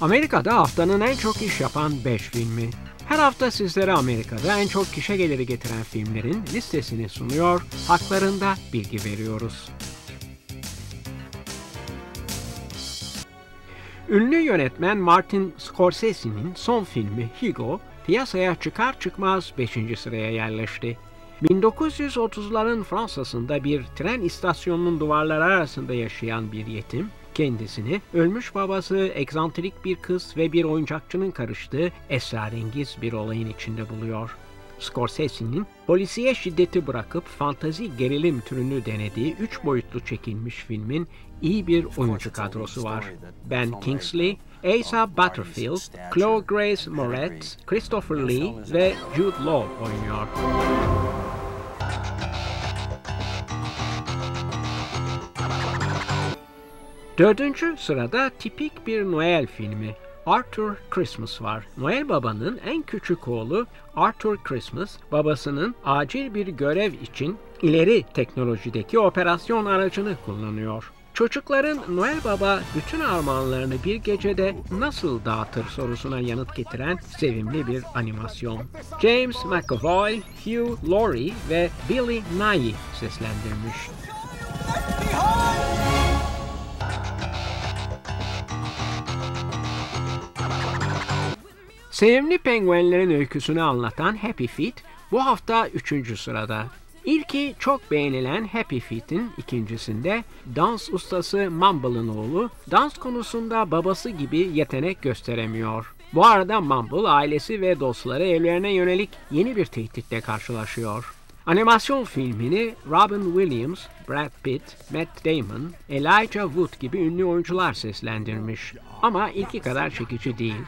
Amerika'da haftanın en çok iş yapan 5 filmi. Her hafta sizlere Amerika'da en çok kişi geliri getiren filmlerin listesini sunuyor, haklarında bilgi veriyoruz. Ünlü yönetmen Martin Scorsese'nin son filmi Hugo, piyasaya çıkar çıkmaz 5. sıraya yerleşti. 1930'ların Fransa'sında bir tren istasyonunun duvarları arasında yaşayan bir yetim, kendisini ölmüş babası, egzantrik bir kız ve bir oyuncakçının karıştığı esrarengiz bir olayın içinde buluyor. Scorsese'nin polisiye şiddeti bırakıp fantazi gerilim türünü denediği üç boyutlu çekilmiş filmin iyi bir oyuncu kadrosu var. Ben Kingsley, Asa Butterfield, Chloe Grace Moretz, Christopher Lee ve Jude Law oynuyor. Dördüncü sırada tipik bir Noel filmi Arthur Christmas var. Noel Baba'nın en küçük oğlu Arthur Christmas, babasının acil bir görev için ileri teknolojideki operasyon aracını kullanıyor. Çocukların Noel Baba bütün armağanlarını bir gecede nasıl dağıtır sorusuna yanıt getiren sevimli bir animasyon. James McAvoy, Hugh Laurie ve Billy Nye seslendirmiş. Sevimli penguenlerin öyküsünü anlatan Happy Feet bu hafta 3. sırada. İlki çok beğenilen Happy Feet'in ikincisinde dans ustası Mumble'ın oğlu dans konusunda babası gibi yetenek gösteremiyor. Bu arada Mumble ailesi ve dostları evlerine yönelik yeni bir tehditle karşılaşıyor. Animasyon filmini Robin Williams, Brad Pitt, Matt Damon, Elijah Wood gibi ünlü oyuncular seslendirmiş. Ama ilki kadar çekici değil.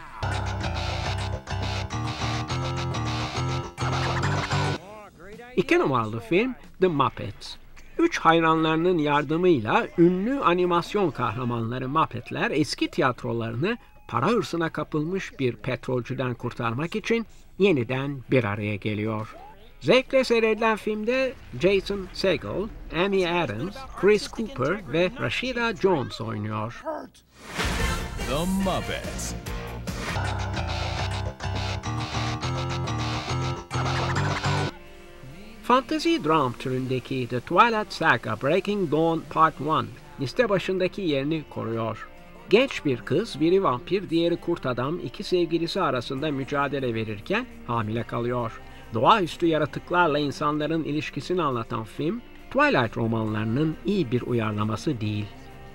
İki numaralı film The Muppets. Üç hayranlarının yardımıyla ünlü animasyon kahramanları Muppetler eski tiyatrolarını para hırsına kapılmış bir petrolcüden kurtarmak için yeniden bir araya geliyor. Zevkle seyredilen filmde Jason Segel, Amy Adams, Chris Cooper ve Rashida Jones oynuyor. The Muppets. Fantasy dram türündeki The Twilight Saga Breaking Dawn Part 1 liste başındaki yerini koruyor. Genç bir kız, biri vampir, diğeri kurt adam, iki sevgilisi arasında mücadele verirken hamile kalıyor. Doğaüstü yaratıklarla insanların ilişkisini anlatan film, Twilight romanlarının iyi bir uyarlaması değil.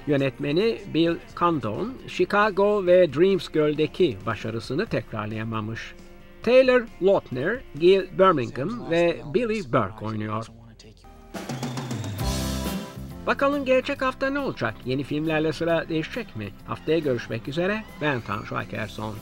Yönetmeni Bill Condon, Chicago ve Dreams Girl'deki başarısını tekrarlayamamış. Taylor Lautner, Gil Birmingham ve Billy Burke oynuyor. Bakalım gelecek hafta ne olacak? Yeni filmlerle sıra değişecek mi? Haftaya görüşmek üzere. Ben Tanju Akerson.